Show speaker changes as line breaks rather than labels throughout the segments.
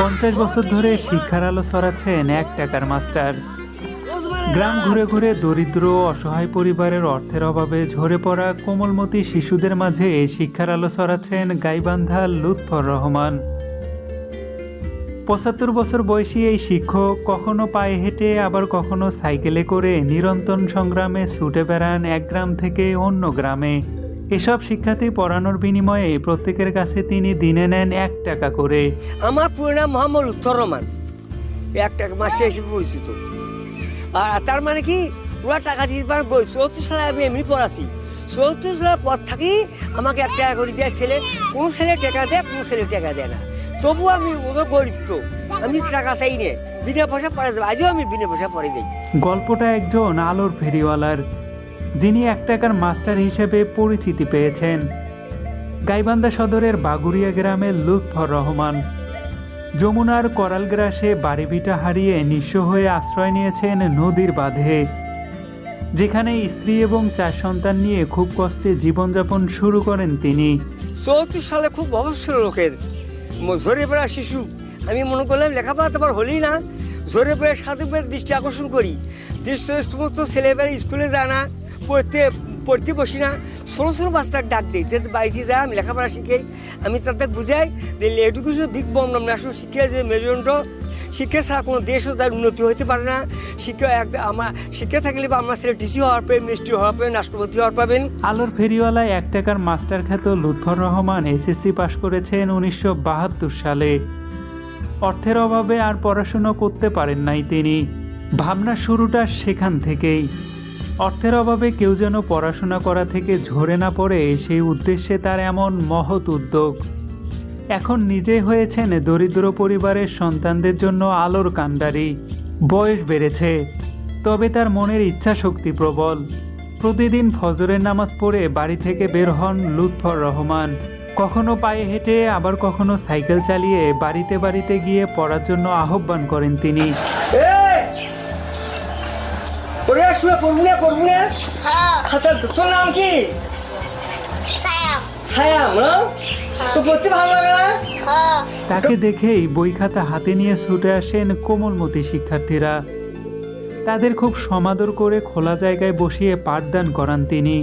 পঞ্চাশ বছর ধরে শিক্ষার আলো ছড়াচ্ছেন এক টাকার মাস্টার। গ্রাম ঘুরে ঘুরে দরিদ্র অসহায় পরিবারের অর্থের অভাবে ঝরে পড়া কোমলমতি শিশুদের মাঝে এই শিক্ষার আলো ছড়াচ্ছেন গাইবান্ধা লুৎফর রহমান। পঁচাত্তর বছর বয়সী এই শিক্ষক কখনো পায়ে হেঁটে, আবার কখনো সাইকেলে করে নিরন্তর সংগ্রামে ছুটে বেড়ান এক গ্রাম থেকে অন্য গ্রামে। এসব শিক্ষার্থী পড়ানোর বিনিময়ে প্রত্যেকের কাছে তিনি দিনে নেন এক টাকা করে।
আমার পুরো নাম মোহাম্মদ উত্তর রহমান। এক টাকা মাসে হিসেবে পরিচিত। আর তার মানে কি? ওরা টাকা দিতে পারে চৌত্রিশ সালে আমি এমনি পড়াছি। চৌত্রিশ সালের পর থাকি আমাকে এক টাকা করে দেয় ছেলে। কোনো ছেলে টাকা দেয় কোনো ছেলে টাকা দেয় না। তবু আমি ওদের গরিব তো আমি টাকা চাই নে। বিনা পয়সা পড়ে যাব। আজও আমি বিনা পয়সা পড়ে যাই।
গল্পটা একজন আলোর ফেরিওয়ালার। যিনি এক টাকার মাস্টার হিসেবে পরিচিতি পেয়েছেন। গাইবান্ধা সদরের বাগুড়িয়া গ্রামের লুৎফর রহমান। যমুনার করাল গ্রাসে বাড়িভিটা হারিয়ে নিঃস্ব হয়ে আশ্রয় নিয়েছেন নদীর বাঁধে। যেখানে স্ত্রী এবং চার সন্তান নিয়ে খুব কষ্টে জীবনযাপন শুরু করেন তিনি।
চৌত্রিশ সালে খুব ছিল লোকের। ঝরে পড়া শিশু। আমি মনে করলাম লেখাপড়া তোমার হলেই না। ঝরে পড়ে সাধকের দৃষ্টি আকর্ষণ করি। দৃষ্টি সমস্ত ছেলেবেলা স্কুলে যায় না। পড়তে পড়তে বসি না ছোটো ছোটো বাচ্চার ডাক দিই তাদের বাড়িতে যায়, আমি লেখাপড়া শিখাই। আমি তাদের বুঝাই যে এডুকেশন বিগ বম ন্যাশনাল শিক্ষা যে মেরুদণ্ড শিক্ষা ছাড়া কোনো দেশও তার উন্নতি হতে পারে না। শিক্ষা এক, আমার, শিক্ষা থাকলে বা আমার ছেলে টিসি হওয়ার পাবেন মিষ্টি হওয়ার পাবেন রাষ্ট্রপতি হওয়ার পাবেন।
আলোর ফেরিওয়ালায় এক টাকার মাস্টার খ্যাত লুৎফর রহমান এসএসসি পাশ করেছেন উনিশশো বাহাত্তর সালে। অর্থের অভাবে আর পড়াশুনো করতে পারেন নাই তিনি। ভাবনা শুরুটা সেখান থেকেই। অর্থের অভাবে কেউ যেন পড়াশোনা করা থেকে ঝরে না পড়ে সেই উদ্দেশ্যে তার এমন মহৎ উদ্যোগ। এখন নিজে হয়েছেন দরিদ্র পরিবারের সন্তানদের জন্য আলোর কাণ্ডারি। বয়স বেড়েছে, তবে তার মনের ইচ্ছা শক্তি প্রবল। প্রতিদিন ফজরের নামাজ পড়ে বাড়ি থেকে বের হন লুৎফর রহমান। কখনো পায়ে হেঁটে, আবার কখনো সাইকেল চালিয়ে বাড়িতে বাড়িতে গিয়ে পড়ার জন্য আহ্বান করেন তিনি।
পড়ে আসবে পড়বি না
হ্যাঁ।
খাতার তোর নাম কি?
সায়াম।
তো পড়তে ভালো লাগে না?
হ্যাঁ।
তাকে দেখেই বই খাতা হাতে নিয়ে ছুটে আসেন কোমলমতি শিক্ষার্থীরা। তাদের খুব সমাদর করে খোলা জায়গায় বসিয়ে পাঠদান করান তিনি।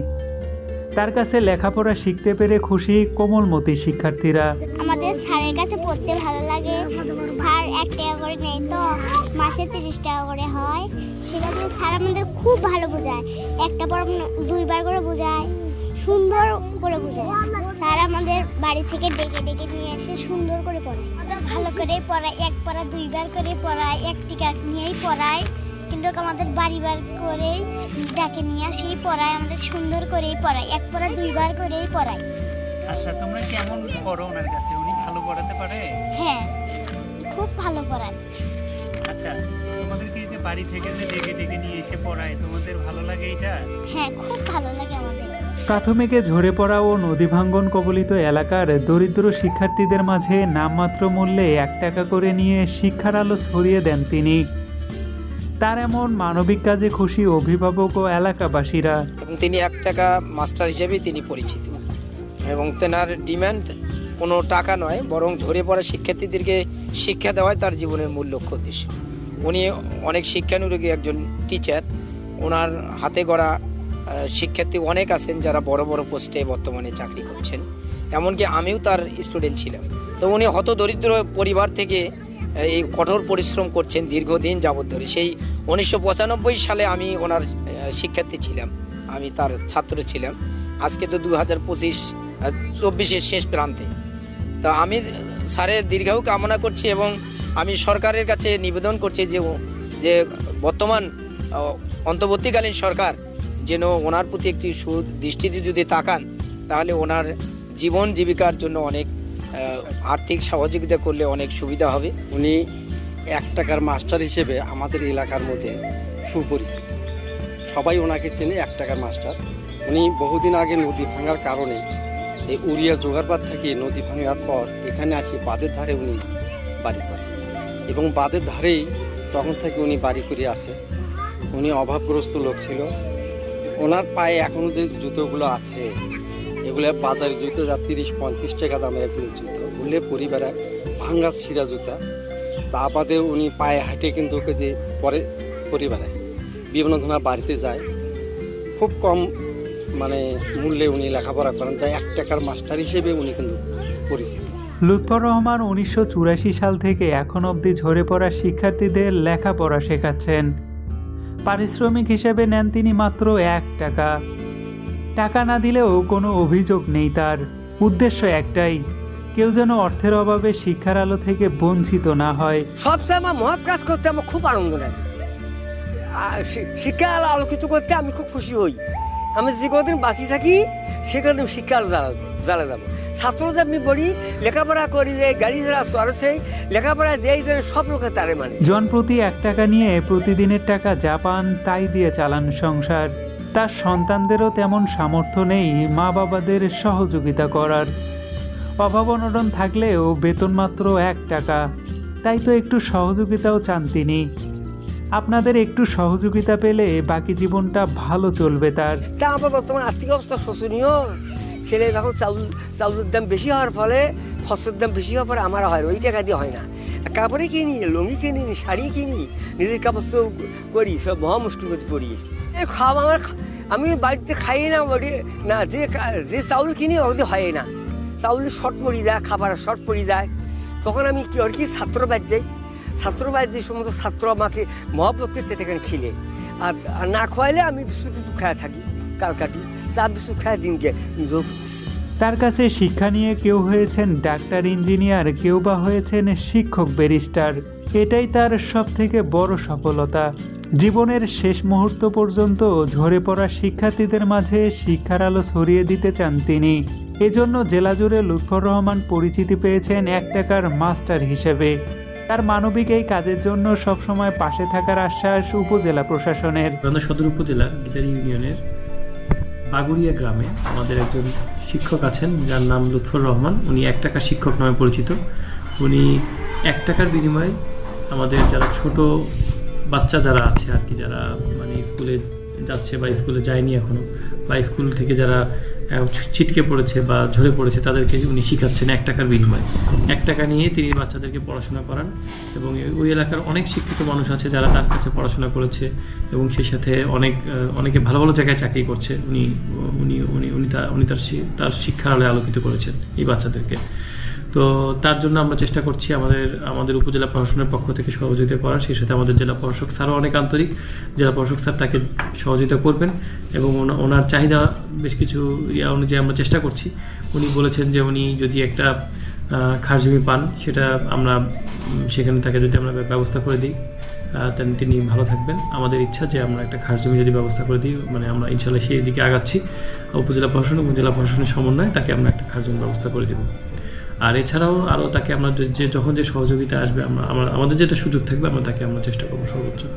তার কাছে লেখাপড়া শিখতে পেরে খুশি কোমলমতি শিক্ষার্থীরা।
আমাদের স্যারের কাছে পড়তে ভালো লাগে। স্যার এক টাকা করে নেই তো মাসে তিরিশ টাকা করে হয়। সেটা দিয়ে স্যার আমাদের খুব ভালো বোঝায়। একটা পর দুইবার করে বোঝায় সুন্দর করে বোঝায়। স্যার আমাদের বাড়ি থেকে ডেকে ডেকে নিয়ে এসে সুন্দর করে পড়ায়। ভালো করে পড়ায় এক পড়া দুইবার করে পড়ায় এক টিকা নিয়েই পড়ায়। কিন্তু আমাদের বাড়িবার করেই ডাকে নিয়ে আসেই পড়ায় আমাদের সুন্দর করেই পড়ায় এক পড়া দুইবার করেই পড়ায়।
আচ্ছা তোমরা কেমন পড়ো ওনার কাছে? উনি ভালো পড়াতে পারে?
হ্যাঁ খুব ভালো পড়ায়।
আচ্ছা তোমাদেরকে এই যে বাড়ি থেকে যে ডেকে ডেকে নিয়ে এসে পড়ায় তোমাদের ভালো লাগে এটা
হ্যাঁ খুব ভালো লাগে আমাদের।
প্রাথমিকে ঝরে পড়া ও নদী ভাঙ্গন কবলিত এলাকার দরিদ্র শিক্ষার্থীদের মাঝে নামমাত্র মূল্যে এক টাকা করে নিয়ে শিক্ষার আলো ছড়িয়ে দেন তিনি। তার এমন মানবিক কাজে খুশি অভিভাবক ও এলাকাবাসীরা।
এবং তিনি এক টাকা মাস্টার হিসেবেই তিনি পরিচিত। এবং তেনার ডিমান্ড কোনো টাকা নয় বরং ঝরে পড়া শিক্ষার্থীদেরকে শিক্ষা দেওয়াই তার জীবনের মূল লক্ষ্য উদ্দেশ্য। উনি অনেক শিক্ষানুরোগী একজন টিচার ওনার হাতে গড়া শিক্ষার্থী অনেক আছেন যারা বড় বড় পোস্টে বর্তমানে চাকরি করছেন। এমনকি আমিও তার স্টুডেন্ট ছিলাম। তো উনি হত দরিদ্র পরিবার থেকে এই কঠোর পরিশ্রম করছেন দীর্ঘদিন যাবৎ ধরে। সেই উনিশশো পঁচানব্বই সালে আমি ওনার শিক্ষার্থী ছিলাম। আমি তার ছাত্র ছিলাম। আজকে তো দু হাজার পঁচিশ চব্বিশের শেষ প্রান্তে। তো আমি, স্যারের দীর্ঘায়ু কামনা করছি এবং আমি সরকারের কাছে নিবেদন করছি যে যে বর্তমান অন্তর্বর্তীকালীন সরকার যেন ওনার প্রতি একটি সুদৃষ্টিতে যদি তাকান, তাহলে ওনার জীবন জীবিকার জন্য অনেক আর্থিক সহযোগিতা করলে অনেক সুবিধা হবে।
উনি এক টাকার মাস্টার হিসেবে আমাদের এলাকার মধ্যে সুপরিচিত। সবাই ওনাকে চেনে এক টাকার মাস্টার। উনি বহুদিন আগে নদী ভাঙার কারণে এই উড়িয়া জোগাড়বাদ থেকে নদী ভাঙার পর এখানে আসি, বাঁধের ধারে উনি বাড়ি করেন। এবং বাঁধের ধারেই তখন থেকে উনি বাড়ি করে আসে। উনি অভাবগ্রস্ত লোক ছিল। ওনার পায়ে এখনও যে জুতোগুলো আছে, এগুলো বাজারে জুতো যা তিরিশ, পঁয়ত্রিশ টাকা দামের এগুলো জুতো। বললে পরিবারে ভাঙ্গা ছিঁড়া জুতা। তা বাদে উনি পায়ে হাঁটে কিন্তু ওকে যে পরে পরিবারে বিভিন্ন ধরনের বাড়িতে যায়। খুব কম মানে মূল্যে উনি লেখাপড়া করেন। তাই এক টাকার মাস্টার হিসেবে উনি কিন্তু পরিচিত।
লুৎফর রহমান উনিশশো চুরাশি সাল থেকে এখন অবধি ঝরে পড়া শিক্ষার্থীদের লেখাপড়া শেখাচ্ছেন। পারিশ্রমিক হিসেবে নেন তিনি মাত্র এক টাকা। টাকা না দিলেও কোনো অভিযোগ নেই তার। উদ্দেশ্য একটাই, কেউ যেন অর্থের অভাবে শিক্ষার আলো থেকে বঞ্চিত না হয়।
সবচেয়ে আমার মহৎ কাজ করতে আমার খুব আনন্দ লাগে। শিক্ষা আলো আলোকিত করতে আমি খুব খুশি হই। আমি যে কদিন বাঁচি থাকি, সে কদিন শিক্ষা আলো জ্বালাবো। জ্বালা যাব। ছাত্রদের আমি বলি লেখাপড়া করি যে গাড়ি যারা চড়ছে লেখাপড়া যেই যেন সব লোকে তারে মানে।
জন প্রতি এক টাকা নিয়ে প্রতিদিনের টাকা যা পান তাই দিয়ে চালান সংসার। তার সন্তানদেরও তেমন সামর্থ্য নেই মা বাবাদের সহযোগিতা করার। অভাব অনটন থাকলেও বেতন মাত্র এক টাকা। তাই তো একটু সহযোগিতাও চান তিনি। আপনাদের একটু সহযোগিতা পেলে বাকি জীবনটা ভালো চলবে তার।
তা আমার বর্তমান আর্থিক অবস্থা শোচনীয় ছেলে এখন চাউল, চাউলের দাম বেশি হওয়ার ফলে ফসলের দাম বেশি হওয়ার পরে আমার হয় ওই টাকা দিয়ে হয় না। কাপড়ে কিনি, লুঙ্গি কিনি, শাড়ি কিনি, নিজের কাপড় করি, সব মহা মুশকিল করে পড়িয়েছি এই খাওয়া আমার আমি বাড়িতে খাই না ওটি না, যে যে চাউল কিনি ওটি হয় না। চাউলের শর্ট পড়ে যায় খাবার শর্ট পড়ে যায়। তখন আমি কি আর কি ছাত্র বাদ যাই? ছাত্র বাদ যে সমস্ত ছাত্র আমাকে মহব্বতকে সেটাখানে খিলে। আর না খাওয়াইলে আমি কিছু খায় থাকি কাল খায় দিনকে
তার কাছে শিক্ষা নিয়ে কেউ হয়েছেন ডাক্তার ইঞ্জিনিয়ার কেউ বা হয়েছেন শিক্ষক ব্যারিস্টার। এটাই তার সব থেকে বড় সফলতা। জীবনের শেষ মুহূর্ত পর্যন্ত ঝরে পড়া শিক্ষার্থীদের মাঝে শিক্ষার আলো ছড়িয়ে দিতে চান তিনি। এজন্য জেলা জুড়ে লুৎফর রহমান পরিচিতি পেয়েছেন এক টাকার মাস্টার হিসেবে। তার মানবিক এই কাজের জন্য সবসময় পাশে থাকার আশ্বাস উপজেলা প্রশাসনের।
সদর উপজেলার গিতারি ইউনিয়নের বাগুড়িয়া গ্রামে আমাদের একজন শিক্ষক আছেন, যার নাম লুৎফর রহমান। উনি এক টাকা শিক্ষক নামে পরিচিত। উনি এক টাকার বিনিময়ে আমাদের যারা ছোট বাচ্চা যারা আছে আর কি, যারা মানে স্কুলে যাচ্ছে বা স্কুলে যায়নি এখনও বা স্কুল থেকে যারা ছিটকে পড়েছে বা ঝরে পড়েছে তাদেরকে উনি শিখাচ্ছেন এক টাকার বিনিময়ে। এক টাকা নিয়ে তিনি বাচ্চাদেরকে পড়াশোনা করান এবং ওই এলাকার অনেক শিক্ষিত মানুষ আছে যারা তার কাছে পড়াশোনা করেছে এবং সেই সাথে অনেক অনেকে ভালো ভালো জায়গায় চাকরি করছে। উনি উনি উনি উনি তার উনি তার তার শিক্ষার আলোয় আলোকিত করেছেন এই বাচ্চাদেরকে। তো তার জন্য আমরা চেষ্টা করছি আমাদের আমাদের উপজেলা প্রশাসনের পক্ষ থেকে সহযোগিতা করার সেই সাথে আমাদের জেলা প্রশাসক স্যারও অনেক আন্তরিক। জেলা প্রশাসক স্যার তাকে সহযোগিতা করবেন এবং ওনা- ওনার চাহিদা বেশ কিছু ইয়া অনুযায়ী আমরা চেষ্টা করছি। উনি বলেছেন যে উনি যদি একটা আহ, খাস জমি পান সেটা আমরা সেখানে তাকে যদি আমরা ব্যবস্থা করে দিই তেন তিনি ভালো থাকবেন। আমাদের ইচ্ছা যে আমরা একটা খাস জমি যদি ব্যবস্থা করে দিই মানে আমরা ইনশাল্লাহ সেই দিকে আগাচ্ছি। উপজেলা প্রশাসন এবং জেলা প্রশাসনের সমন্বয়ে তাকে আমরা একটা খাস জমি ব্যবস্থা করে দেবো। আর এছাড়াও আরও তাকে আমরা যে- যখন যে সহযোগিতা আসবে আমরা- আমাদের যেটা সুযোগ থাকবে, আমরা তাকে আমরা চেষ্টা করব সর্বোচ্চ।